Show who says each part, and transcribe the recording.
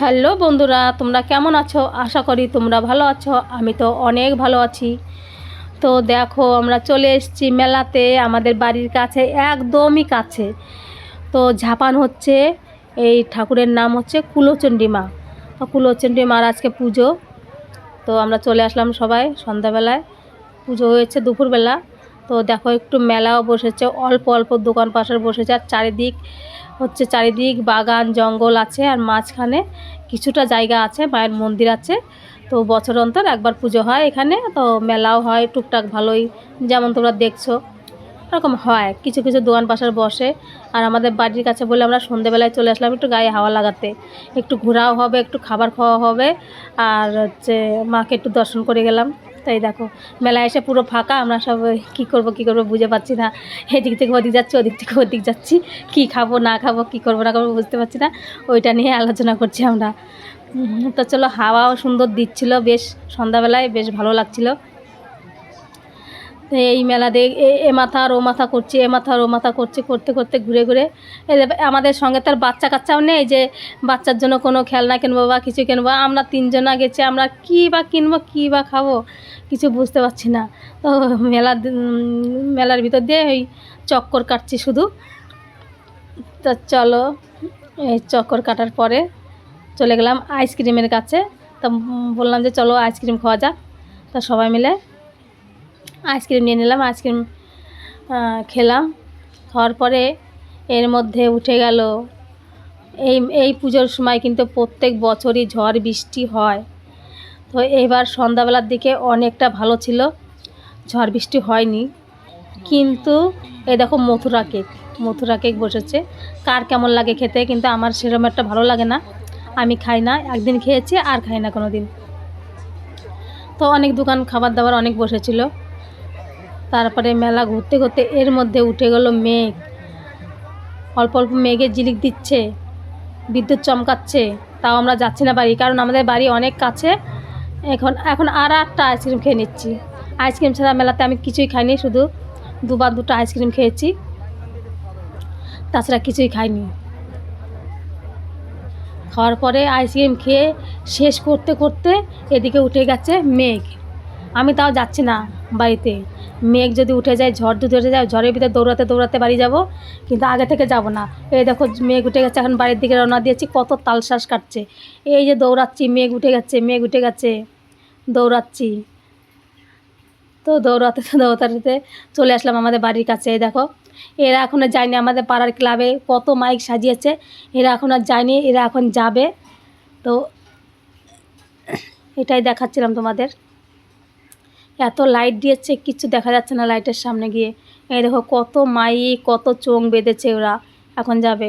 Speaker 1: Hello বন্ধুরা, তোমরা কেমন আছো? আশা করি তোমরা ভালো আছো, আমি তো অনেক ভালো আছি। তো দেখো, আমরা চলে এসেছি মেলাতে, আমাদের বাড়ির কাছে, একদমই কাছে। তো ঝাপান হচ্ছে, এই ঠাকুরের নাম হচ্ছে কুলোচণ্ডী মা। তো কুলোচণ্ডী মার আজকে পুজো। তো আমরা চলে আসলাম সবাই সন্ধ্যাবেলায়। পুজো হয়েছে দুপুরবেলা। তো দেখো, একটু মেলাও বসেছে, অল্প অল্প দোকান পাশার বসেছে, আর চারিদিক হচ্ছে চারিদিক বাগান, জঙ্গল আছে আর মাঝখানে কিছুটা জায়গা আছে, মায়ের মন্দির আছে। তো বছর অন্তর একবার পুজো হয় এখানে, তো মেলাও হয়, টুকটাক ভালোই। যেমন তোমরা দেখছ, এরকম হয়। কিছু কিছু দোকান পাশার বসে। আর আমাদের বাড়ির কাছে বলে আমরা সন্ধেবেলায় চলে আসলাম একটু গায়ে হাওয়া লাগাতে। একটু ঘোরাও হবে, একটু খাবার খাওয়া হবে। আর হচ্ছে মাকে একটু দর্শন করে গেলাম। তাই দেখো, মেলায় এসে পুরো ফাঁকা, আমরা সব কি করব কি করব বুঝে পাচ্ছি না। এদিক থেকে ওদিক যাচ্ছি, ওদিক থেকে ওদিক যাচ্ছি। কি খাব, না খাব, কি করব, না করব বুঝতে পারছি না। ওইটা নিয়ে আলোচনা করছি আমরা। তো চলো, হাওয়াও সুন্দর দিচ্ছিল, বেশ সন্ধ্যাবেলায় বেশ ভালো লাগছিল। তো এই মেলা দেখ এ- আর ও মাথা করছে, এ মাথা আর ও মাথা করছে, করতে করতে ঘুরে ঘুরে। আমাদের সঙ্গে তার বাচ্চা কাচ্চাও নেই যে বাচ্চার জন্য কোনো খেলনা কিনবো বা কিছু কিনবো। আমরা তিনজনা গেছি, আমরা কী বা কিনবো, কী বা খাব কিছু বুঝতে পারছি না। তো মেলা মেলার ভিতর দিয়ে ওই চক্কর কাটছি শুধু। তো চলো, এই চক্কর কাটার পরে চলে গেলাম আইসক্রিমের কাছে। তো বললাম যে চলো আইসক্রিম খাওয়া যাক। তা সবাই মিলে আইসক্রিম নিয়ে নিলাম, আইসক্রিম খেলাম। খাওয়ার পরে এর মধ্যে উঠে গেল, এই এই পুজোর সময় কিন্তু প্রত্যেক বছরই ঝড় বৃষ্টি হয়। তো এবার সন্ধ্যাবেলার দিকে অনেকটা ভালো ছিল, ঝড় বৃষ্টি হয়নি। কিন্তু এই দেখো মথুরা কেক মথুরা কেক বসেছে। কার কেমন লাগে খেতে, কিন্তু আমার সেরকম একটা ভালো লাগে না। আমি খাই না, একদিন খেয়েছি আর খাই না কোনো দিন তো অনেক দোকান, খাবার দাবার অনেক বসেছিল। তারপরে মেলা ঘুরতে ঘুরতে এর মধ্যে উঠে গেল মেঘ। অল্প অল্প মেঘের জিলিক দিচ্ছে, বিদ্যুৎ চমকাচ্ছে, তাও আমরা যাচ্ছি না বাড়ি, কারণ আমাদের বাড়ি অনেক কাছে। এখন এখন আর একটা আইসক্রিম খেয়ে নিচ্ছি। আইসক্রিম ছাড়া মেলাতে আমি কিছুই খাইনি, শুধু দুবার দুটো আইসক্রিম খেয়েছি। তাছাড়া কিছুই খাইনি। খাওয়ার পরে আইসক্রিম খেয়ে শেষ করতে করতে এদিকে উঠে গেছে মেঘ। আমি তাও যাচ্ছি না বাড়িতে। মেঘ যদি উঠে যায়, ঝড় যদি উঠে যায়, ঝড়ের ভিতরে দৌড়াতে দৌড়াতে বাড়ি যাব, কিন্তু আগে থেকে যাব না। এই দেখো মেঘ উঠে গেছে, এখন বাড়ির দিকে রওনা দিয়েছি, কত তালশ্বাস কাটছে। এই যে দৌড়াচ্ছি, মেঘ উঠে গেছে, মেঘ উঠে গেছে, দৌড়াচ্ছি। তো দৌড়াতে দৌড়াতে চলে আসলাম আমাদের বাড়ির কাছে, এই দেখো। এরা এখনও যায়নি আমাদের পাড়ার ক্লাবে, কত মাইক সাজিয়েছে, এরা এখন আর যায়নি, এরা এখন যাবে। তো এটাই দেখাচ্ছিলাম তোমাদের। এত লাইট দিয়েছে, কিছু দেখা যাচ্ছে না লাইটের সামনে গিয়ে। এই দেখো কত মাই কত চোং বেঁধেছে ওরা। এখন যাবে।